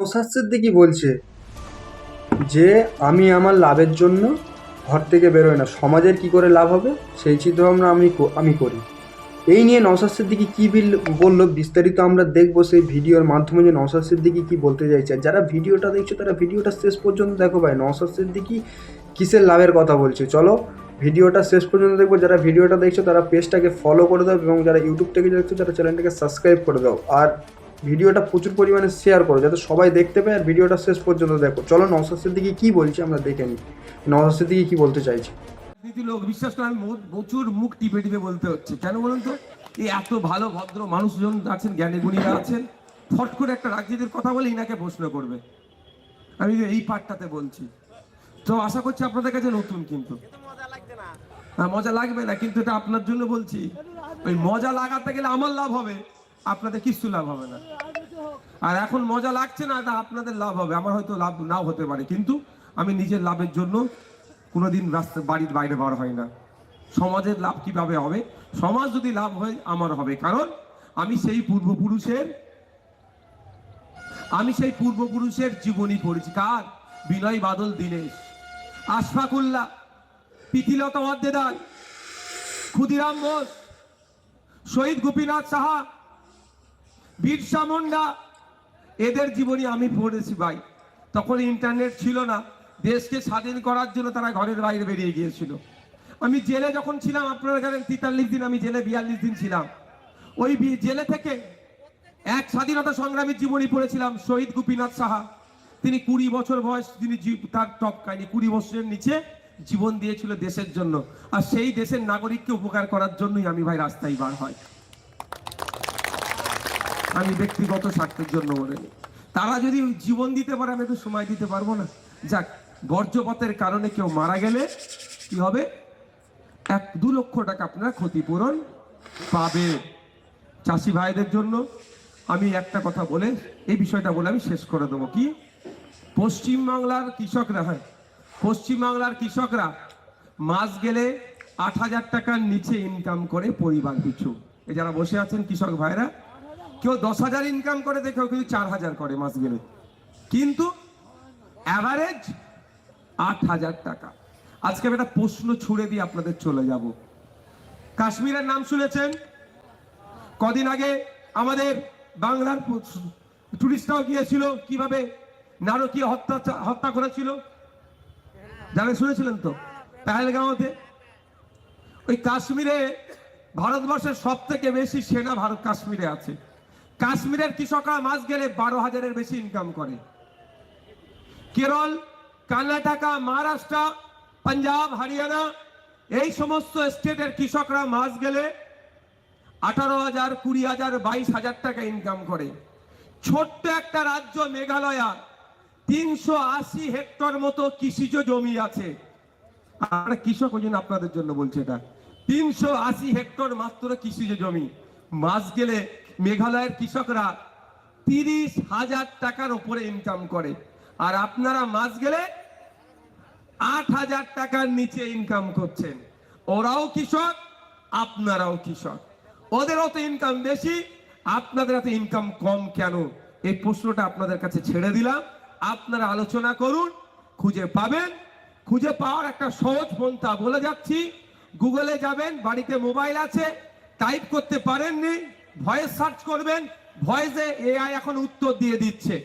নৌসাদ সিদ্দিকি বলছে যে, আমি আমার লাভের জন্য ঘর থেকে বেরোই না। সমাজের কি করে লাভ হবে, সেই চিন্তাভাবনা আমি আমি করি। এই নিয়ে নওসাদ সিদ্দিকি কী বিল বলল বিস্তারিত আমরা দেখব সেই ভিডিওর মাধ্যমে যে নওসাদ সিদ্দিকি কী বলতে চাইছে। যারা ভিডিওটা দেখছ, তারা ভিডিওটা শেষ পর্যন্ত দেখো ভাই। নওসাদ সিদ্দিকি কিসের লাভের কথা বলছে? চলো ভিডিওটা শেষ পর্যন্ত দেখব। যারা ভিডিওটা দেখছ, তারা পেজটাকে ফলো করে দাও এবং যারা ইউটিউব থেকে দেখছ, তারা চ্যানেলটাকে সাবস্ক্রাইব করে দাও। আর ভিডিওটা প্রচুর পরিমাণে শেয়ার করো, যাতে সবাই দেখতে পায় আর ভিডিওটা শেষ পর্যন্ত দেখো। চলো নওসাদ সিদ্দিকি কী বলছে আমরা দেখে নিই। নওসাদ সিদ্দিকি কী বলতে চাইছি? লোক বিশ্বাস করে আমি প্রচুর মুখ টিপে টিপে বলতে হচ্ছে। কেন বলুন তো? এই এত ভালো, ভদ্র মানুষজন আছেন, জ্ঞানী গুণীরা আছেন, ফট করে একটা রাজনীতির কথা বলে ইনাকে প্রশ্ন করবে। আমি এই পার্টটাতে বলছি। তো আশা করছি আপনাদের কাছে নতুন কিন্তু। হ্যাঁ মজা লাগবে না, কিন্তু এটা আপনার জন্য বলছি। ওই মজা লাগাতে গেলে আমার লাভ হবে। আপনাদের কিছু লাভ হবে না। আর এখন মজা লাগছে না এটা আপনাদের লাভ হবে। আমার হয়তো লাভ নাও হতে পারে, কিন্তু আমি নিজের লাভের জন্য কোনোদিন রাস্তা, বাড়ির বাইরে বার হয় না। সমাজের লাভ কীভাবে হবে? সমাজ যদি লাভ হয়, আমার হবে। কারণ আমি সেই পূর্বপুরুষের, আমি সেই পূর্বপুরুষের জীবনী পড়েছি। কার? বিনয় বাদল দীনেশ, আশফাকুল্লাহ প্রীতিলতা ওয়াদ্দেদার ক্ষুদিরাম বোস শহীদ গোপীনাথ সাহা বিরসা মুন্ডা, এদের জীবনী আমি পড়েছি ভাই। তখন ইন্টারনেট ছিল না, দেশকে স্বাধীন করার জন্য তারা ঘরের বাইরে বেরিয়ে গিয়েছিল। আমি জেলে যখন ছিলাম, আপনারা জানেন তেতাল্লিশ দিন আমি জেলে, বিয়াল্লিশ দিন ছিলাম। ওই জেলে থেকে এক স্বাধীনতা সংগ্রামীর জীবনী পড়েছিলাম, শহীদ গোপীনাথ সাহা। তিনি কুড়ি বছর বয়স তিনি তার টপ কাহিনী, কুড়ি বছরের নিচে জীবন দিয়েছিল দেশের জন্য। আর সেই দেশের নাগরিককে উপকার করার জন্যই আমি ভাই রাস্তায় বার হয়। আমি ব্যক্তিগত স্বার্থের জন্য বলিনি তারা যদি জীবন দিতে পারে, আমি একটু সময় দিতে পারব না। যাক বর্জ্যপথের কারণে কেউ মারা গেলে কি হবে? এক দু লক্ষ টাকা আপনারা ক্ষতিপূরণ পাবে। চাষি ভাইদের জন্য আমি একটা কথা বলে, এই বিষয়টা বলে আমি শেষ করে দেবো। কি? পশ্চিমবাংলার কৃষকরা, হয়, পশ্চিমবাংলার কৃষকরা মাস গেলে আট হাজার টাকার নিচে ইনকাম করে পরিবার পিছু। এই যারা বসে আছেন কৃষক ভাইরা কেউ দশ হাজার ইনকাম করে দেখেও কিন্তু চার হাজার করে মাস গেলে। কিন্তু অ্যাভারেজ আট হাজার টাকা। আজকে আমি একটা প্রশ্ন ছুড়ে দিয়ে আপনাদের চলে যাব। কাশ্মীরের নাম শুনেছেন? কদিন আগে আমাদের বাংলার টুরিস্টরাও গিয়েছিল, কীভাবে নারকীয় হত্যা হত্যা করেছিল? জানেন, শুনেছিলেন তো? পেহেলগাঁওতে। ওই কাশ্মীরে ভারতবর্ষের সব থেকে বেশি সেনা ভারত কাশ্মীরে আছে। কাশ্মীরের কৃষকরা মাস গেলে বারো হাজারের বেশি ইনকাম করে। কেরল, কর্ণাটকা, মহারাষ্ট্র, পাঞ্জাব, হরিয়ানা, এই সমস্ত স্টেটের কৃষকরা মাস গেলে আঠারো হাজার, কুড়ি হাজার, বাইশ হাজার টাকা ইনকাম করে। ছোট্ট একটা রাজ্য মেঘালয়া, তিনশো আশি হেক্টর মতো কৃষিজ জমি আছে। আমরা কৃষক ওই আপনাদের জন্য বলছি এটা। তিনশো আশি হেক্টর মাত্র কৃষিজ জমি। মাস গেলে মেঘালয়ের কৃষকরা তিরিশ হাজার টাকার উপরে ইনকাম করে। আর আপনারা মাস গেলে আট হাজার টাকার নিচে ইনকাম করছেন। ওরাও কৃষক, আপনারাও কৃষক। ওদেরও তো ইনকাম বেশি, আপনাদের এত ইনকাম কম কেন? এই প্রশ্নটা আপনাদের কাছে ছেড়ে দিলাম। আপনারা আলোচনা করুন, খুঁজে পাবেন। খুঁজে পাওয়ার একটা সহজ পন্থা বলে যাচ্ছি। গুগলে যাবেন, বাড়িতে মোবাইল আছে টাইপ করতে পারেননি। ভয়েস সার্চ করবেন, ভয়েসে এআই এখন উত্তর দিয়ে দিচ্ছে।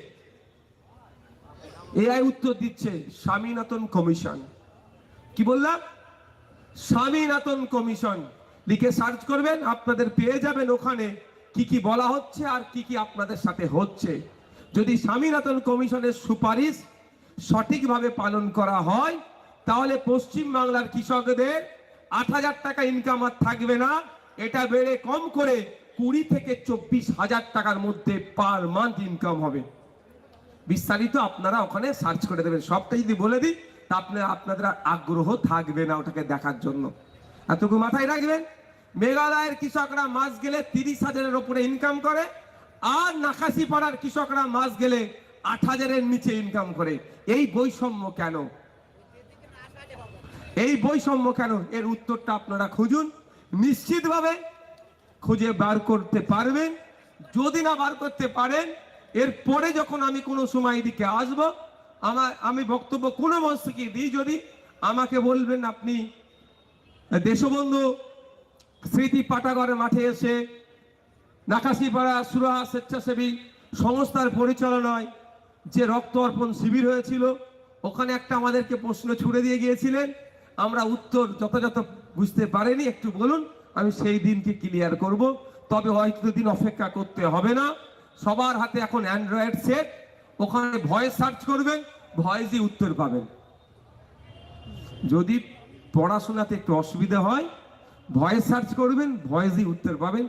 এআই উত্তর দিচ্ছে, স্বামীনাথন কমিশন। কি বললাম? স্বামীনাথন কমিশন। লিখে সার্চ করবেন, আপনাদের পেয়ে যাবেন ওখানে কি কি বলা হচ্ছে আর কি কি আপনাদের সাথে হচ্ছে। যদি স্বামীনাথন কমিশনের সুপারিশ সঠিকভাবে পালন করা হয়, তাহলে পশ্চিম বাংলার কৃষকদের আট হাজার টাকা ইনকাম আর থাকবে না। এটা বেড়ে কম করে কুড়ি থেকে চব্বিশ হাজার টাকার মধ্যে পার মান্থ ইনকাম হবে। বিস্তারিত আপনারা ওখানে সার্চ করে দেবেন। সবটা যদি বলে দিই, তা আপনার, আপনাদের আগ্রহ থাকবে না ওটাকে দেখার জন্য। এতটুকু মাথায় রাখবেন, মেঘালয়ের কৃষকরা মাস গেলে তিরিশ হাজারের ওপরে ইনকাম করে, আর নাকাশি পাড়ার কৃষকরা মাস গেলে আট হাজারের নিচে ইনকাম করে। এই বৈষম্য কেন? এই বৈষম্য কেন? এর উত্তরটা আপনারা খুঁজুন। নিশ্চিতভাবে খুঁজে বার করতে পারবেন। যদি না বার করতে পারেন, এরপরে যখন আমি কোনো সময় দিকে আসব, আমার, আমি বক্তব্য কোনো মনস্কে দিই যদি আমাকে বলবেন আপনি, দেশবন্ধু, স্মৃতি পাটাগড়ের মাঠে এসে, নাকাশিপাড়া, সুরাহা স্বেচ্ছাসেবী সংস্থার পরিচালনায় যে রক্ত অর্পণ শিবির হয়েছিল, ওখানে একটা আমাদেরকে প্রশ্ন ছুড়ে দিয়ে গিয়েছিলেন। আমরা উত্তর যথাযথ বুঝতে পারিনি, একটু বলুন। আমি সেই দিনকে ক্লিয়ার করব। তবে হয়তো দিন অপেক্ষা করতে হবে না। সবার হাতে এখন অ্যান্ড্রয়েড সেট ওখানে ভয়েস সার্চ করবেন ভয়েসই উত্তর পাবেন। যদি পড়াশোনাতে একটু অসুবিধা হয় ভয়েস সার্চ করবেন ভয়েসই উত্তর পাবেন।